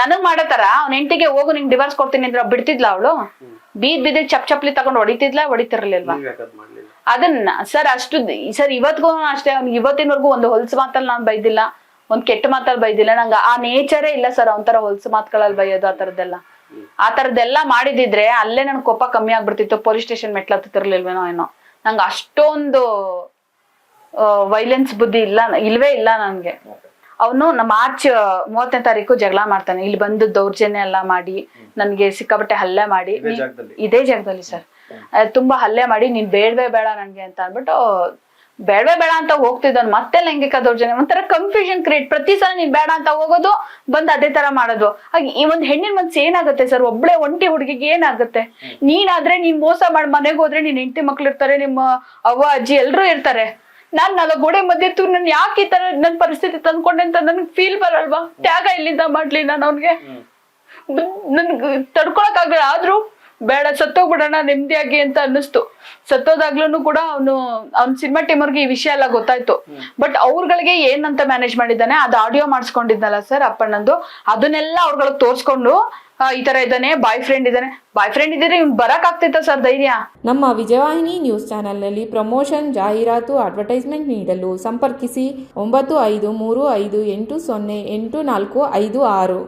ನನಗ್ ಮಾಡತಾರ ಅವ್ನ ಹೆಂಡತಿಗೆ ಹೋಗು ನಿಂಗ್ ಡಿವೋರ್ಸ್ ಕೊಡ್ತೀನಿ ಅಂದ್ರೆ ಬಿಡ್ತಿದ್ಲ ಅವಳು? ಬೀದ್ ಬಿದ್ದ ಚಪ್ ಚಪ್ಲಿ ತಗೊಂಡ್ ಹೊಡಿತಿದ್ಲ ಹೊಡಿತಿರ್ಲಿಲ್ವಾ? ಅದನ್ನ ಸರ್ ಅಷ್ಟು ಸರ್ ಇವತ್ಗೂ ಅಷ್ಟೇ ಅವ್ನ್ ಇವತ್ತಿನವರೆಗೂ ಒಂದು ಹೊಲ್ಸು ಮಾತಲ್ಲಿ ನಾನ್ ಬೈದಿಲ್ಲ ಒಂದ್ ಕೆಟ್ಟ ಮಾತಲ್ಲಿ ಬೈದಿಲ್ಲ ನಂಗೆ ಆ ನೇಚರೇ ಇಲ್ಲ ಸರ್ ಒಂಥರ ಹೊಲ್ಸು ಮಾತುಗಳಲ್ಲಿ ಬೈಯೋದು ಆ ತರದ್ದೆಲ್ಲ. ಆ ತರದ್ದೆಲ್ಲ ಮಾಡಿದಿದ್ರೆ ಅಲ್ಲೇ ನನ್ ಕೋಪ ಕಮ್ಮಿ ಆಗ್ಬಿಡ್ತಿತ್ತು ಪೊಲೀಸ್ ಸ್ಟೇಷನ್ ಮೆಟ್ಲತ್ತಿರ್ಲಿಲ್ವೇನೋ ಏನೋ. ನಂಗೆ ಅಷ್ಟೊಂದು ವೈಲೆನ್ಸ್ ಬುದ್ಧಿ ಇಲ್ಲ ಇಲ್ವೇ ಇಲ್ಲ ನನ್ಗೆ. ಅವನು ಮಾರ್ಚ್ ಮೂವತ್ತನೇ ತಾರೀಕು ಜಗಳ ಮಾಡ್ತಾನೆ. ಇಲ್ಲಿ ಬಂದು ದೌರ್ಜನ್ಯ ಎಲ್ಲ ಮಾಡಿ ನನ್ಗೆ ಸಿಕ್ಕಾಪಟ್ಟೆ ಹಲ್ಲೆ ಮಾಡಿ. ಇದೇ ಜಾಗದಲ್ಲಿ. ಸರ್ ತುಂಬಾ ಹಲ್ಲೆ ಮಾಡಿ ನೀನ್ ಬೇಡವೇ ಬೇಡ ನನ್ಗೆ ಅಂತ ಅಂದ್ಬಿಟ್ಟು ಬೇಡವೇ ಬೇಡ ಅಂತ ಹೋಗ್ತಿದಾನೆ ಮತ್ತೆ ಲೈಂಗಿಕ ದೌರ್ಜನ್ಯ ಒಂಥರ ಕನ್ಫ್ಯೂಷನ್ ಕ್ರಿಯೇಟ್ ಪ್ರತಿ ಸಲ ನೀನ್ ಬೇಡ ಅಂತ ಹೋಗೋದು ಬಂದ್ ಅದೇ ತರ ಮಾಡೋದು. ಹಾಗೆ ಈ ಒಂದ್ ಹೆಣ್ಣಿನ ಮನ್ಸು ಏನಾಗುತ್ತೆ ಸರ್ ಒಬ್ಳೆ ಒಂಟಿ ಹುಡುಗಿಗೆ ಏನಾಗುತ್ತೆ? ನೀನಾದ್ರೆ ನೀನ್ ಮೋಸ ಮಾಡಿ ಮನೆಗೆ ಹೋದ್ರೆ ನಿನ್ ಹೆಂಡತಿ ಮಕ್ಳು ಇರ್ತಾರೆ ನಿಮ್ಮ ಅವ್ವ ಅಜ್ಜಿ ಎಲ್ರೂ ಇರ್ತಾರೆ. ನಾನ್ ಗೋಡೆ ಮಧ್ಯೆ ತು ನನ್ ಯಾಕೆ ಈ ತರ ನನ್ ಪರಿಸ್ಥಿತಿ ತಂದ್ಕೊಂಡೆ ಅಂತ ನನ್ಗೆ ಫೀಲ್ ಬರಲ್ವಾ? ತ್ಯಾಗ ಇಲ್ಲಿಂದ ಮಾಡ್ಲಿ ನಾನು ಅವ್ನಿಗೆ. ನನ್ಗೆ ತಡ್ಕೊಳಕ್ ಆಗಲ್ಲ. ಆದ್ರೂ ಬೇಡ, ಸತ್ತೋಗ್ಬಿಡೋಣ, ನೆಮ್ಮದಿಯಾಗಿ ಅಂತ ಅನ್ನಿಸ್ತು. ಸತ್ತೋದಾಗ್ಲೂ ಕೂಡ ಅವನು, ಅವ್ನ ಸಿನಿಮಾ ಟೀಮರ್ಗೆ ಈ ವಿಷಯ ಎಲ್ಲ ಗೊತ್ತಾಯ್ತು. ಬಟ್ ಅವ್ರಗಳಿಗೆ ಏನಂತ ಮ್ಯಾನೇಜ್ ಮಾಡಿದ್ದಾನೆ? ಅದು ಆಡಿಯೋ ಮಾಡಿಸ್ಕೊಂಡಿದ್ನಲ್ಲ ಸರ್ ಅಪ್ಪಣ್ಣಂದು. ಅದನ್ನೆಲ್ಲ ಅವ್ರಗಳಿಗೆ ತೋರ್ಸ್ಕೊಂಡು ಈ ತರ ಇದ್ದಾನೆ. ಬಾಯ್ ಫ್ರೆಂಡ್ ಇದ್ದಾನೆ. ಬಾಯ್ ಫ್ರೆಂಡ್ ಇದ್ರೆ ಇವ್ನು ಬರಕ್ ಆಗ್ತೈತ ಸರ್ ಧೈರ್ಯ? ನಮ್ಮ ವಿಜಯವಾಹಿನಿ ನ್ಯೂಸ್ ಚಾನೆಲ್ನಲ್ಲಿ ಪ್ರಮೋಷನ್ ಜಾಹೀರಾತು ಅಡ್ವರ್ಟೈಸ್ಮೆಂಟ್ ನೀಡಲು ಸಂಪರ್ಕಿಸಿ ಒಂಬತ್ತು ಐದು ಮೂರು ಐದು ಎಂಟು ಸೊನ್ನೆ ಎಂಟು ನಾಲ್ಕು ಐದು ಆರು.